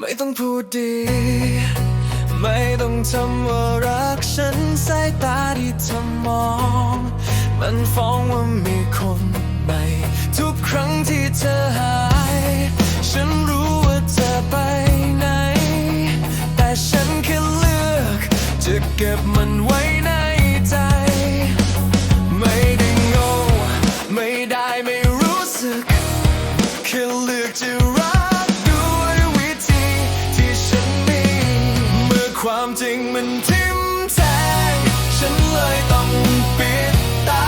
ไม่ต้องพูดดี ไม่ต้องทำว่ารักฉันสายตาที่เธอมอง มันฟ้องว่ามีคนใหม่ ทุกครั้งที่เธอหาย ฉันรู้ว่าเธอไปไหน แต่ฉันแค่เลือก จะเก็บมันไว้ในใจ ไม่ได้โง่ไม่ได้ไม่รู้สึก แค่เลือกจะรัก ความจริงมันทิ่มแทงฉันเลยต้องปิดตา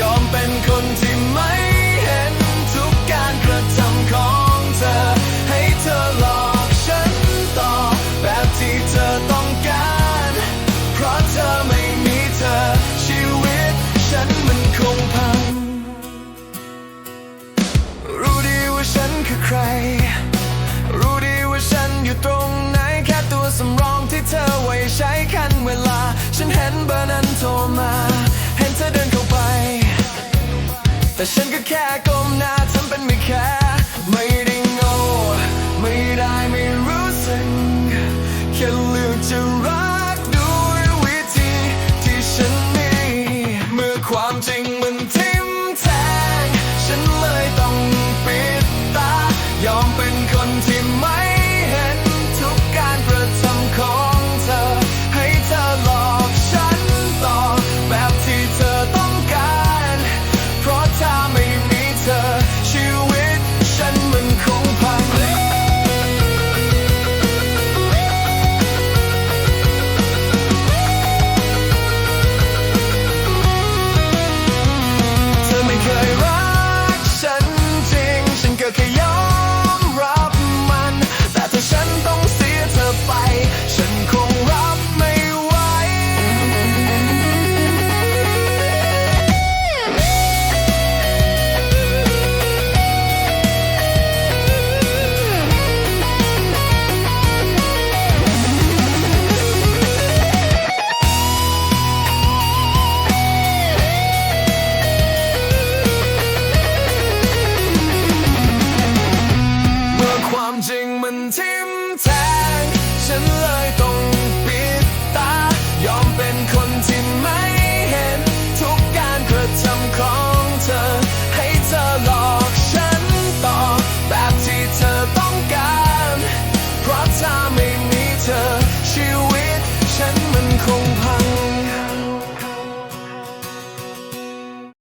ยอมเป็นคนที่ นโทรมา เห็นเธอเดินเข้าไป แต่ฉันก็แค่ก้มหน้าทำเป็นไม่แคร์ไม่ได้โง่ไม่ได้ไม่รู้สึกแค่เลือกจะรักด้วยวิธีที่ฉันมีเมื่อความจริงมันทิ่มแทง ฉันเลยต้องปิดตายอมเป็นคนที่ไม่ cold